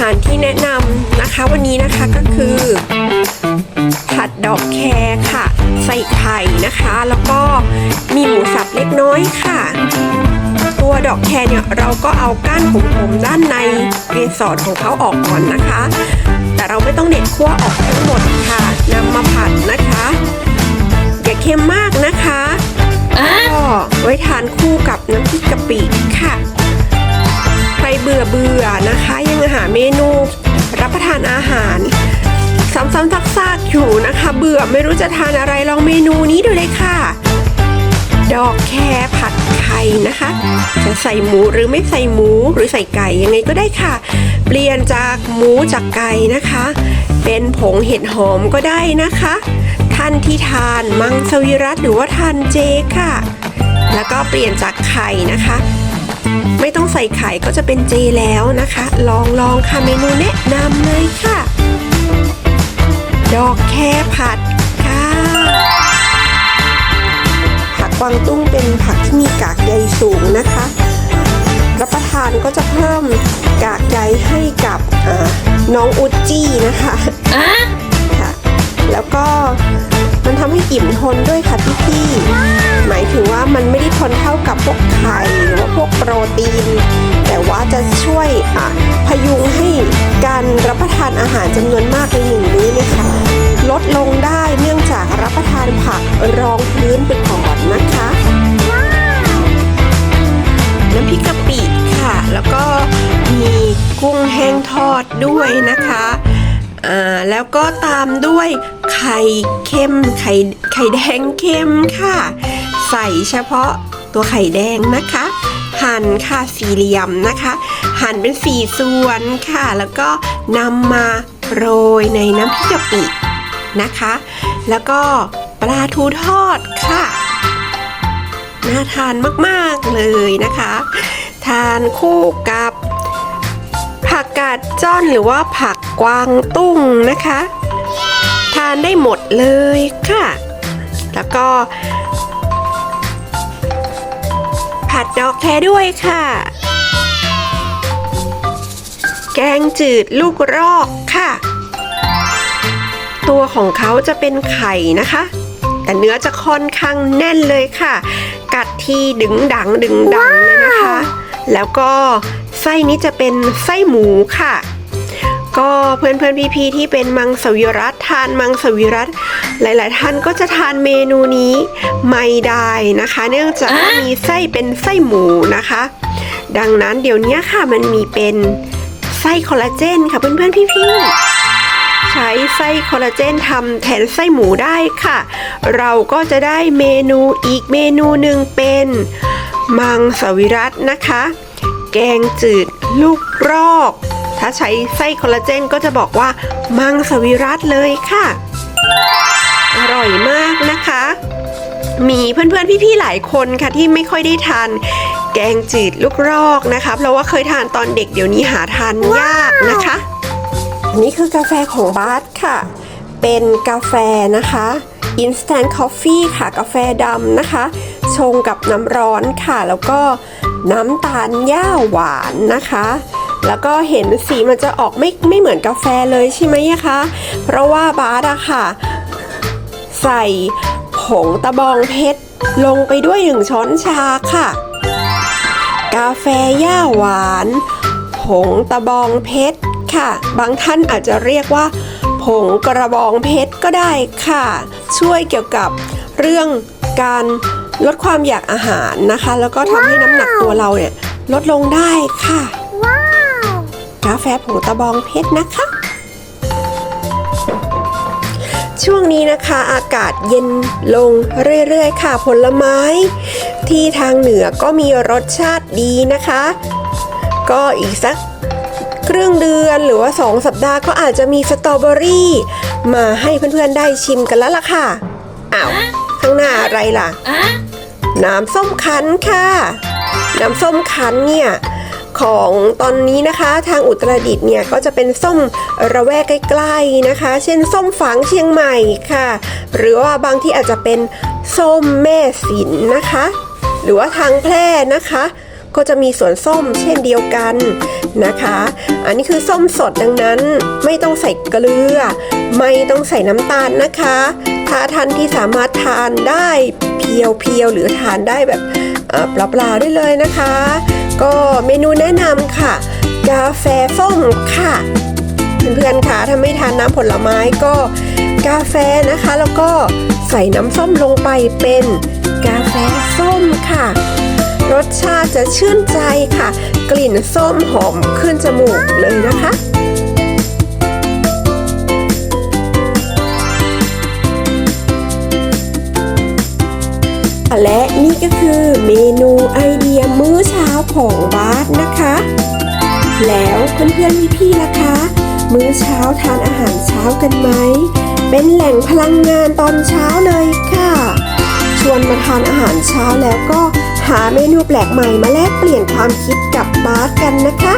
หารที่แนะนำนะคะวันนี้นะคะก็คือ ผัดดอกแครค่ะ ใส่ไข่นะคะ แล้วก็มีหมูสับเล็กน้อยค่ะ ตัวดอกแครเนี่ยเราก็เอาก้านผมๆด้านในเกสรของเขาออกก่อนนะคะ แต่เราไม่ต้องเด็ดขั้วออกทั้งหมดค่ะนำมาผัดนะคะารซ้ำๆซักๆอยู่นะคะ เบื่อไม่รู้จะทานอะไรลองเมนูนี้ดูเลยค่ะ ดอกแครผัดไข่นะคะ จะใส่หมูหรือไม่ใส่หมูหรือใส่ไก่ยังไงก็ได้ค่ะ เปลี่ยนจากหมูจากไก่นะคะ เป็นผงเห็ดหอมก็ได้นะคะ ท่านที่ทานมังสวิรัตหรือว่าทานเจค่ะ แล้วก็เปลี่ยนจากไข่นะคะ ไม่ต้องใส่ไข่ก็จะเป็นเจแล้วนะคะ ลองลองค่ะเมนูแนะนำเลยค่ะ ดอกแครผัดค่ะผักกวางตุ้งเป็นผักที่มีกากใยสูงนะคะ รับประทานก็จะเพิ่มกากใยให้กับอ่าน้องอุจจี้นะคะค่ะ แล้วก็มันทำให้อิ่มทนด้วยค่ะพี่พี่ๆหมายถึงว่ามันไม่ได้ทนเท่ากับพวกไข่หรือว่าพวก โปรตีน แต่ว่าจะช่วยอะพยุงให้การรับประทานอาหารจำนวนมากในหนึ่งมื้อเนี่ยค่ะลดลงได้เนื่องจากรับประทานผักรองพื้นไปก่อนนะคะน้ำพริกกะปิค่ะ แล้วก็มีกุ้งแห้งทอดด้วยนะคะอ่าแล้วก็ตามด้วยไข่เค็มไข่ไข่แดงเค็มค่ะ ใส่เฉพาะตัวไข่แดงนะคะ หั่นค่ะสี่เหลี่ยมนะคะ หั่นเป็นสี่ส่วนค่ะ แล้วก็นำมาโรยในน้ำพริกกะปินะคะ แล้วก็ปลาทูทอดค่ะ น่าทานมากๆเลยนะคะ ทานคู่กับ ผักกาดจ้อนหรือว่าผักกวางตุ้งนะคะ ทานได้หมดเลยค่ะ แล้วก็ ผัดดอกแครด้วยค่ะ แกงจืดลูกรอกค่ะ ตัวของเขาจะเป็นไข่นะคะ แต่เนื้อจะค่อนข้างแน่นเลยค่ะ กัดทีดึงดังดึงดังเลยนะคะ แล้วก็ไส้นี้จะเป็นไส้หมูค่ะ ก็เพื่อนเพื่อนพี่ๆที่เป็นมังสวิรัตทานมังสวิรัตหลายๆ ท่านก็จะทานเมนูนี้ไม่ได้นะคะ เนื่องจากมีไส้เป็นไส้หมูนะคะ ดังนั้นเดี๋ยวนี้ค่ะมันมีเป็นไส้คอลลาเจนค่ะเพื่อนเพื่อนๆพี่ๆใช้ไส้คอลลาเจนทำแทนไส้หมูได้ค่ะ เราก็จะได้เมนูอีกเมนูหนึ่งเป็นมังสวิรัตนะคะ แกงจืดลูกรอก ถ้าใช้ไส้คอลลาเจนก็จะบอกว่ามังสวิรัตเลยค่ะ อร่อยมากนะคะ มีเพื่อนๆพี่ๆหลายคนค่ะที่ไม่ค่อยได้ทานแกงจืดลูกรอกนะคะเพราะว่าเคยทานตอนเด็กเดี๋ยวนี้หาทานยากนะคะ นี่คือกาแฟของบาสค่ะ เป็นกาแฟนะคะ instant coffee ค่ะกาแฟดำนะคะ ชงกับน้ำร้อนค่ะ แล้วก็น้ำตาลหญ้าหวานนะคะ แล้วก็เห็นสีมันจะออกไม่ไม่เหมือนกาแฟเลยใช่ไหมคะ เพราะว่าบาสอะค่ะ ใส่ผงตะบองเพชรลงไปด้วยหนึ่งช้อนชาค่ะ กาแฟหญ้าหวาน ผงตะบองเพชรค่ะ บางท่านอาจจะเรียกว่า ผงกระบองเพชรก็ได้ค่ะ ช่วยเกี่ยวกับเรื่องการลดความอยากอาหารนะคะ แล้วก็ทำให้น้ำหนักตัวเราเนี่ยลดลงได้ค่ะ กาแฟผงตะบองเพชรนะคะ ช่วงนี้นะคะอากาศเย็นลงเรื่อยๆ ค่ะผลไม้ ที่ทางเหนือก็มีรสชาติดีนะคะ ก็อีกสักครึ่งเดือนหรือว่า 2 สัปดาห์ก็อาจจะมีสตรอเบอรี่ มาให้เพื่อนๆได้ชิมกันแล้วล่ะค่ะอ้าวข้างหน้าอะไรล่ะ น้ำส้มคั้นค่ะ น้ำส้มคั้นเนี่ย ของตอนนี้นะคะ ทางอุตรดิตถ์เนี่ยก็จะเป็นส้มระแวกใกล้ๆนะคะ เช่นส้มฝางเชียงใหม่ค่ะ หรือว่าบางที่อาจจะเป็นส้มแม่สินนะคะ หรือว่าทางแพร่นะคะ ก็จะมีสวนส้มเช่นเดียวกันนะคะ อันนี้คือส้มสดดังนั้น ไม่ต้องใส่เกลือ ไม่ต้องใส่น้ำตาลนะคะ ถ้าท่านที่สามารถทานได้เพียวๆหรือทานได้แบบเปล่าๆได้เลยนะคะ ก็เมนูแนะนำค่ะ กาแฟส้มค่ะเพื่อนๆคะถ้าไม่ทานน้ำผลไม้ก็กาแฟนะคะ แล้วก็ใส่น้ำส้มลงไปเป็นกาแฟส้มค่ะ จะชื่นใจค่ะ กลิ่นส้มหอมขึ้นจมูกเลยนะคะและนี่ก็คือเมนูไอเดียมื้อเช้าของบาสนะคะ แล้วเพื่อนๆพี่ๆล่ะคะ มื้อเช้าทานอาหารเช้ากันไหม เป็นแหล่งพลังงานตอนเช้าเลยค่ะ ชวนมาทานอาหารเช้าแล้วก็หาเมนูแปลกใหม่มาแลกเปลี่ยนความคิดกับบาสกันนะคะ